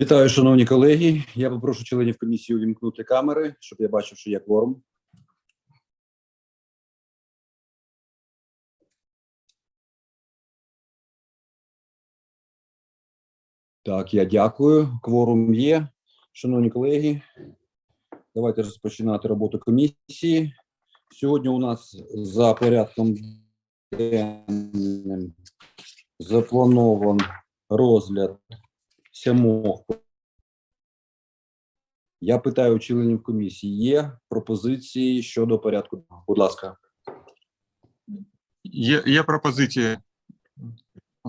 Вітаю, шановні колеги. Я попрошу членів комісії увімкнути камери, щоб я бачив, що є кворум. Так, я дякую. Кворум є. Шановні колеги, давайте розпочинати роботу комісії. Сьогодні у нас за порядком денним запланован розгляд сямох. Я питаю у членів комісії, є пропозиції щодо порядку? Будь ласка. Є, є пропозиції.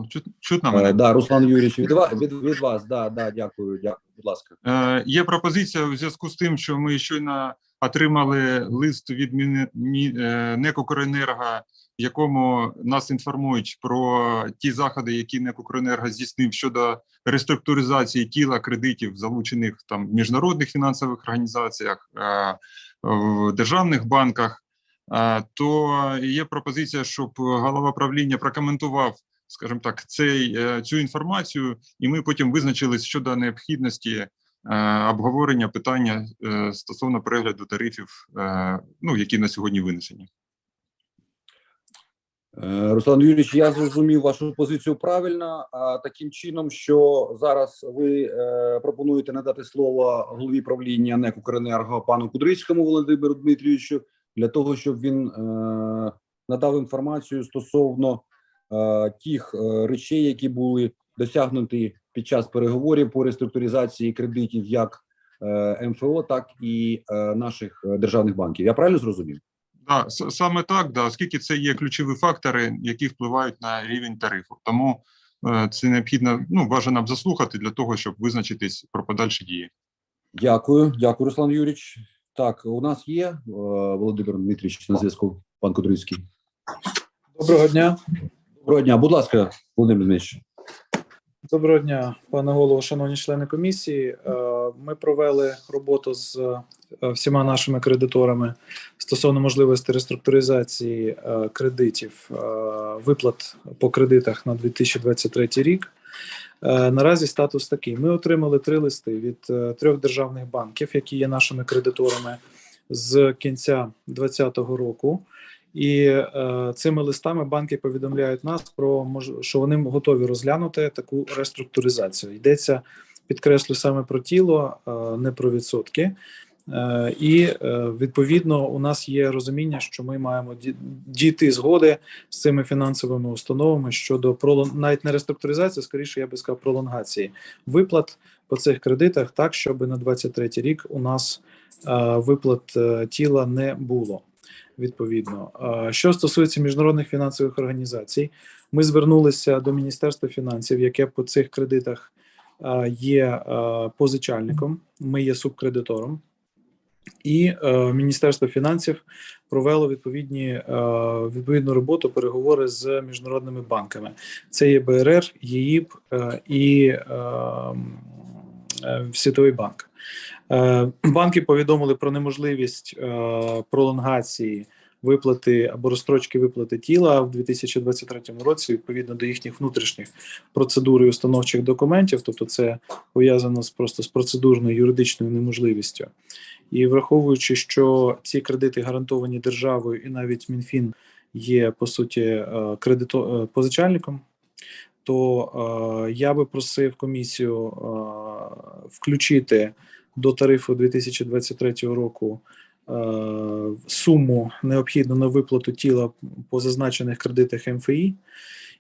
Чут, чутно Е, да, Руслан Юрійович, від, ва- від, від вас, да, да, дякую, дякую, будь ласка. Е, є пропозиція в зв'язку з тим, що ми щойно отримали лист від е, НЕК «Укренерго», в якому нас інформують про ті заходи, які НЕК «Укренерго» здійснив щодо реструктуризації тіла кредитів, залучених там в міжнародних фінансових організаціях, е, в державних банках. Е, То є пропозиція, щоб голова правління прокоментував, скажімо так, цей цю інформацію, і ми потім визначились щодо необхідності обговорення питання е, стосовно перегляду тарифів, е, ну які на сьогодні винесені. Е, Руслан Юрійович, я зрозумів вашу позицію правильно. А таким чином, що зараз ви е, пропонуєте надати слово голові правління НЕК «Укренерго» пану Кудрицькому Володимиру Дмитрійовичу для того, щоб він е, надав інформацію стосовно е, тих е, речей, які були досягнуті під час переговорів по реструктуризації кредитів, як е, МФО, так і е, наших е, державних банків. Я правильно зрозумів? Да, саме так, да, оскільки це є ключові фактори, які впливають на рівень тарифу. Тому е, це необхідно ну бажано б заслухати для того, щоб визначитись про подальші дії. Дякую, дякую, Руслан Юрійович. Так, у нас є е, Володимир Дмитрійович на зв'язку, пан Кудрицький. Доброго дня. Доброго дня, будь ласка, Володимир Дмитрійович. Доброго дня, пане голово, шановні члени комісії. Е, Ми провели роботу з е, всіма нашими кредиторами стосовно можливості реструктуризації е, кредитів, виплат по кредитах на 2023 рік. Наразі статус такий: ми отримали три листи від трьох державних банків, які є нашими кредиторами з кінця 2020 року. І е, цими листами банки повідомляють нас про що вони готові розглянути таку реструктуризацію. Йдеться, підкреслю саме про тіло, е, не про відсотки. Е, і е, відповідно у нас є розуміння, що ми маємо ді- дійти згоди з цими фінансовими установами щодо пролон... навіть не реструктуризації, скоріше я би сказав, пролонгації виплат по цих кредитах, так щоб на 23 рік у нас е, виплат е, тіла не було відповідно. Що стосується міжнародних фінансових організацій, ми звернулися до Міністерства фінансів, яке по цих кредитах є позичальником. Ми є субкредитором. І е, Міністерство фінансів провело відповідні е, відповідну роботу переговори з міжнародними банками. Це є БРР, ЄІБ е, і е, е, Світовий банк. Е, Банки повідомили про неможливість е, пролонгації виплати або розстрочки виплати тіла в 2023 році відповідно до їхніх внутрішніх процедур і установчих документів, тобто це пов'язано з просто з процедурною юридичною неможливістю. І враховуючи, що ці кредити гарантовані державою, і навіть МінФін є по суті е, кредито позичальником, то е, я би просив комісію е, включити до тарифу 2023 року е, суму необхідну на виплату тіла по зазначених кредитах МФІ.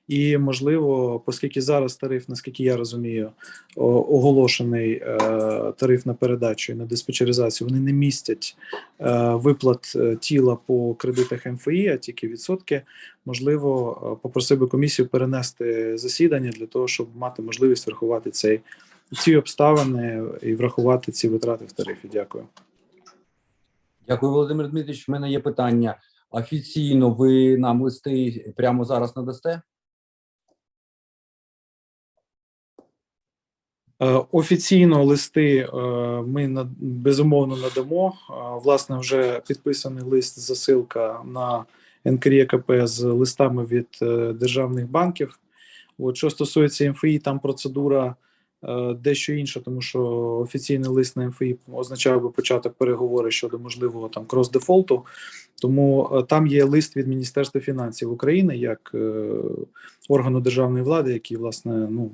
І можливо, оскільки зараз тариф, наскільки я розумію, оголошений е, тариф на передачу і на диспетчеризацію, вони не містять е, виплат тіла по кредитах МФІ, а тільки відсотки. Можливо, попросив би комісію перенести засідання для того, щоб мати можливість врахувати цей ці обставини і врахувати ці витрати в тарифі. Дякую. Дякую, Володимир Дмитрійович. У мене є питання. Офіційно ви нам листи прямо зараз надасте? Е, Офіційно листи е, ми безумовно надамо. Е, Власне, вже підписаний лист засилка на НКРЄКП з листами від державних банків. От що стосується МФІ, там процедура дещо інша, тому що офіційний лист на МФІ означав би початок переговорів щодо можливого там крос-дефолту. Тому е, там є лист від Міністерства фінансів України як е, органу державної влади, який власне ну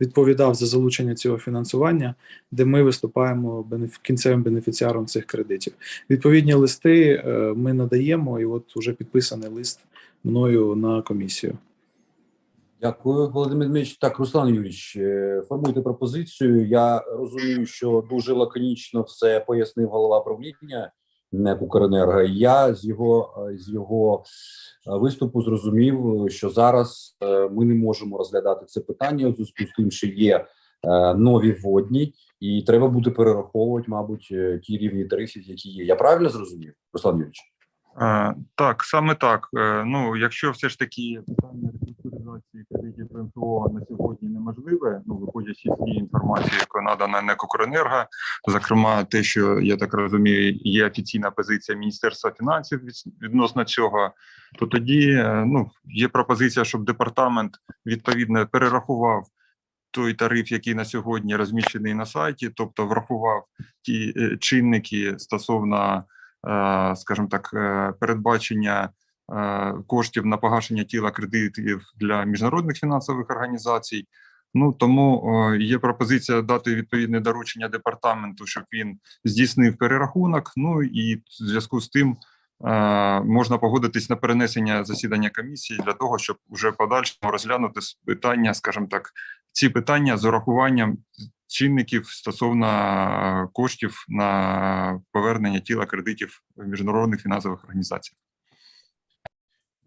відповідав за залучення цього фінансування, де ми виступаємо кінцевим бенефіціаром цих кредитів. Відповідні листи е, ми надаємо, і от уже підписаний лист мною на комісію. Дякую, Володимир Дмитрович. Так, Руслан Юрійович, е, формуйте пропозицію. Я розумію, що дуже лаконічно все пояснив голова правління НЕК «Укренерго». Я з його е, з його е, виступу зрозумів, що зараз ми не можемо розглядати це питання у з тим, що є нові водні, і треба буде перераховувати, мабуть, ті рівні тарифів, які є. Я правильно зрозумів, Руслан Юрійович? Так, саме так. Ну, якщо все ж таки питання реструктуризації кредитів ПМФО на сьогодні неможливе, ну виходячи з тієї інформації, яка надана НЕК «Укренерго», зокрема, те, що я так розумію, є офіційна позиція Міністерства фінансів від- відносно цього, то тоді е, ну є пропозиція, щоб департамент відповідно перерахував. Той тариф, який на сьогодні розміщений на сайті, тобто врахував ті е, чинники стосовно е, скажімо так, передбачення коштів на погашення тіла кредитів для міжнародних фінансових організацій. Ну тому е, є пропозиція дати відповідне доручення департаменту, щоб він здійснив перерахунок. Ну і в зв'язку з тим е, можна погодитись на перенесення засідання комісії для того, щоб уже подальшому розглянути питання, скажімо так, ці питання з урахуванням чинників стосовно е, коштів на повернення тіла кредитів міжнародних фінансових організацій.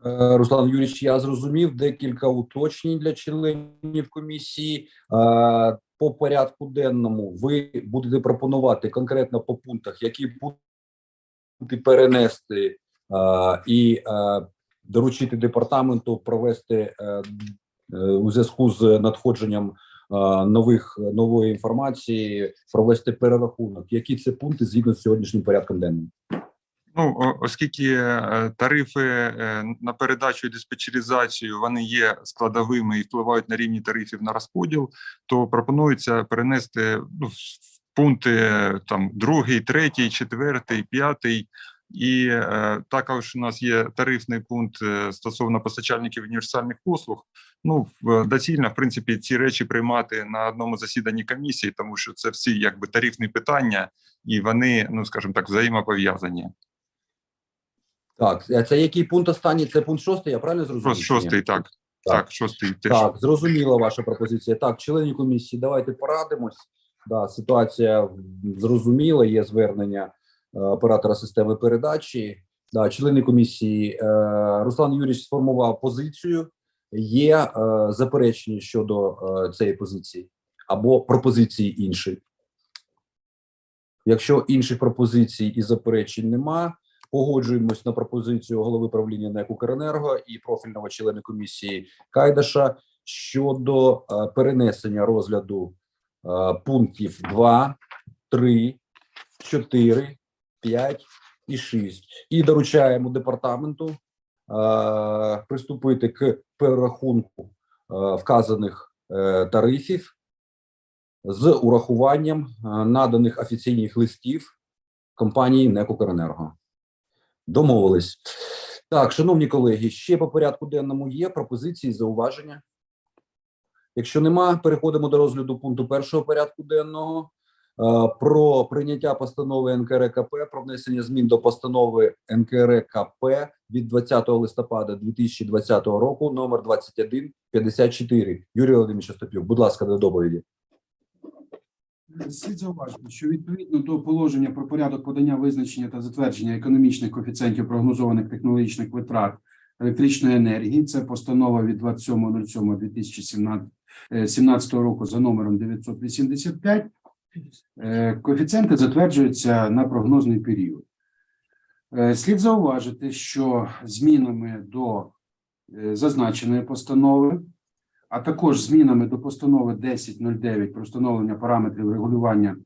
Е, Руслан Юрійович, я зрозумів декілька уточнень для членів комісії. Е, По порядку денному ви будете пропонувати конкретно по пунктах, які пункти перенести е, і доручити департаменту провести у зв'язку з надходженням нових нової інформації, провести перерахунок. Які це пункти згідно з сьогоднішнім порядком денним? Ну, оскільки е, тарифи е, на передачу і диспетчеризацію вони є складовими і впливають на рівні тарифів на розподіл, то пропонується перенести ну, пункти е, там другий, третій, четвертий, п'ятий. І е, також у нас є тарифний пункт стосовно постачальників універсальних послуг. Ну доцільно, в принципі, ці речі приймати на одному засіданні комісії, тому що це всі якби тарифні питання, і вони, ну скажімо так, взаємопов'язані. Так, це який пункт останній? Це пункт шостий, я правильно зрозумів? Шостий, так. Так. Так, шостий теж. Так, зрозуміла ваша пропозиція. Так, члені комісії, давайте порадимось. Да, ситуація зрозуміла, є звернення е, оператора системи передачі. Да, члени комісії е, Руслан Юрійович сформував позицію. Є е, заперечення щодо е, цієї позиції або пропозиції іншої. Якщо інших пропозицій і заперечень нема, погоджуємось на пропозицію голови правління НЕК «Укренерго» і профільного члена комісії Кайдаша щодо е, перенесення розгляду е, пунктів 2, 3, 4, 5 і 6. І доручаємо департаменту е, приступити к перерахунку вказаних тарифів з урахуванням наданих офіційних листів компанії НЕК «Укренерго». Домовились. Так, шановні колеги, ще по порядку денному є пропозиції, зауваження. Якщо нема, переходимо до розгляду пункту першого порядку денного е, про прийняття постанови НКРКП про внесення змін до постанови НКРКП від 20 листопада 2020 року номер 2154. Юрій Володимирович Остапюк, будь ласка, до доповіді. Слід зауважити, що відповідно до положення про порядок подання визначення та затвердження економічних коефіцієнтів прогнозованих технологічних витрат електричної енергії, це постанова від 27.07.2017 року за номером 985, е, коефіцієнти затверджуються на прогнозний період. Е, Слід зауважити, що змінами до е, зазначеної постанови а також змінами до постанови 1009 про встановлення параметрів регулювання,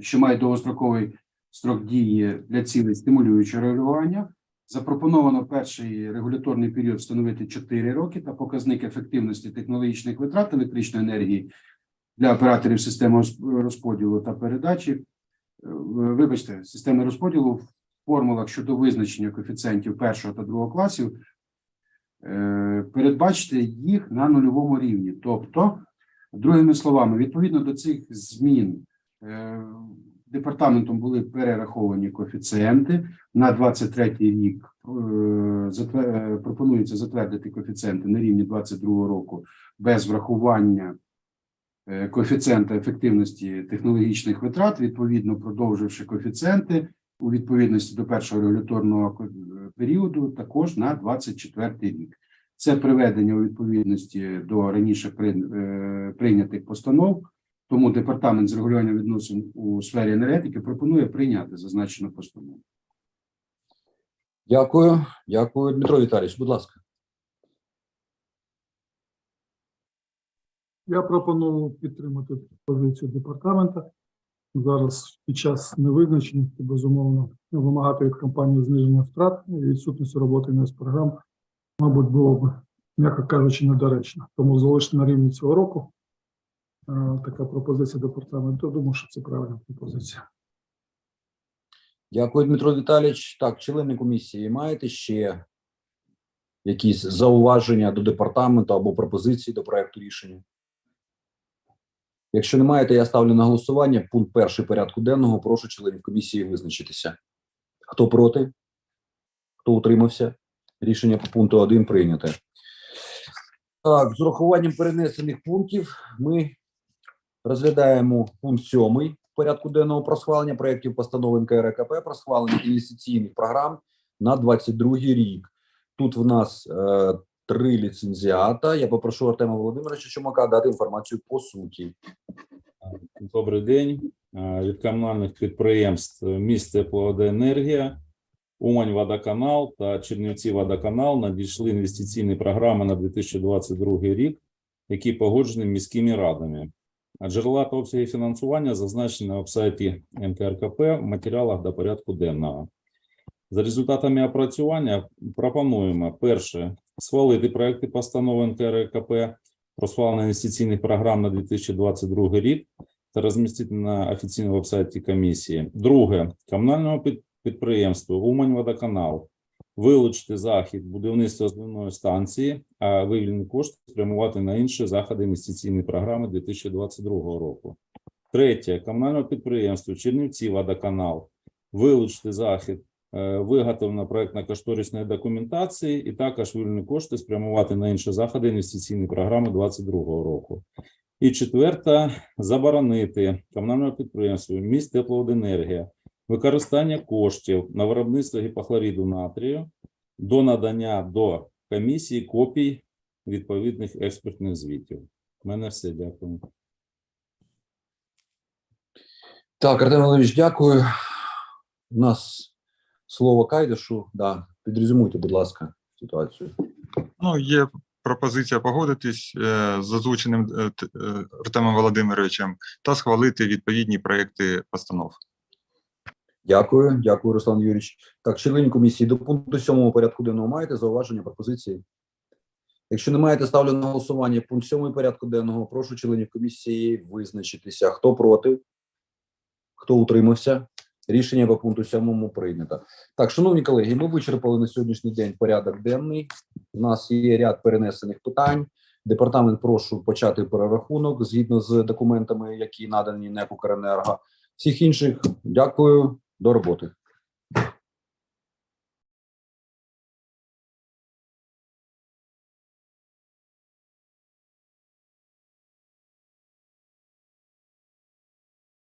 що має довгостроковий строк дії для цілей стимулюючого регулювання, Запропоновано перший регуляторний період встановити 4 роки та показник ефективності технологічних витрат електричної енергії для операторів системи розподілу та передачі. Е, Вибачте, системи розподілу в формулах щодо визначення коефіцієнтів першого та другого класів передбачити їх на нульовому рівні. Тобто, другими словами, відповідно до цих змін е, департаментом були перераховані коефіцієнти на 23 рік. е, е, Пропонується затвердити коефіцієнти на рівні 22 року без врахування е, коефіцієнта ефективності технологічних витрат, відповідно продовживши коефіцієнти у відповідності до першого регуляторного е, періоду, також на 24 рік. Це приведення у відповідності до раніше е, прийнятих постанов. Тому департамент з регулювання відносин у сфері енергетики пропонує прийняти зазначену постанову. Дякую, дякую, Дмитро Віталійович. Будь ласка. Я пропоную підтримати позицію департамента. Зараз під час невизначеності, безумовно, вимагати від компанії зниження втрат і відсутності роботи з програм, мабуть, було б, м'яко кажучи, недоречно. Тому залишити на рівні цього року. Е, Така пропозиція департаменту. Думаю, що це правильна пропозиція. Дякую, Дмитро Віталійович. Так, члени комісії, маєте ще якісь зауваження до департаменту або пропозиції до проекту рішення? Якщо немає, то я ставлю на голосування пункт перший порядку денного. Прошу членів комісії визначитися. Хто проти? Хто утримався? Рішення по пункту 1 прийняте. Так, з урахуванням перенесених пунктів ми розглядаємо пункт 7 порядку денного про схвалення проєктів постанови НКРКП про схвалення інвестиційних програм на 22 рік. Тут в нас е, три ліцензіата. Я попрошу Артема Володимировича Чумака дати інформацію по суті. Добрий день. Е, Від комунальних підприємств міст Тепловодоенергія, Умань Водоканал та Чернівці Водоканал надійшли інвестиційні програми на 2022 рік, які погоджені міськими радами. А Джерела та обсяги фінансування зазначені на вебсайті НКРКП в матеріалах до порядку денного. За результатами опрацювання пропонуємо перше схвалити проекти постанови НКРКП про схвалення інвестиційних програм на 2022 рік та розмістити на офіційному вебсайті комісії. Друге, комунальному під- підприємству Умань-Водоканал вилучити захід будівництва зливної станції, а вивільні кошти спрямувати на інші заходи інвестиційної програми 2022 року. Третє, комунальному підприємству Чернівці Водоканал вилучити захід виготовлено проектно-кошторисної документації і також вільні кошти спрямувати на інші заходи інвестиційної програми 2022 року. І четверта заборонити комунальному підприємству міст Тепловоденергія використання коштів на виробництво гіпохлоріду натрію до надання до комісії копій відповідних експертних звітів. У мене все, дякую. Так, Артем Володимирович, дякую. У нас слово Кайдашу. Да, підрезюмуйте, будь ласка, ситуацію. Ну, є пропозиція погодитись е, з озвученим е, е, Артемом Володимировичем та схвалити відповідні проекти постанов. Дякую, дякую, Руслан Юрійович. Так, члени комісії до пункту 7 порядку денного маєте зауваження, пропозиції? Якщо не маєте, ставлю на голосування пункт 7 порядку денного. Прошу членів комісії визначитися. Хто проти? Хто утримався? Рішення по пункту 7 прийнято. Так, шановні колеги, ми вичерпали на сьогоднішній день порядок денний. У нас є ряд перенесених питань. Департамент прошу почати перерахунок згідно з документами, які надані НЕК «Укренерго». Всіх інших дякую. До роботи.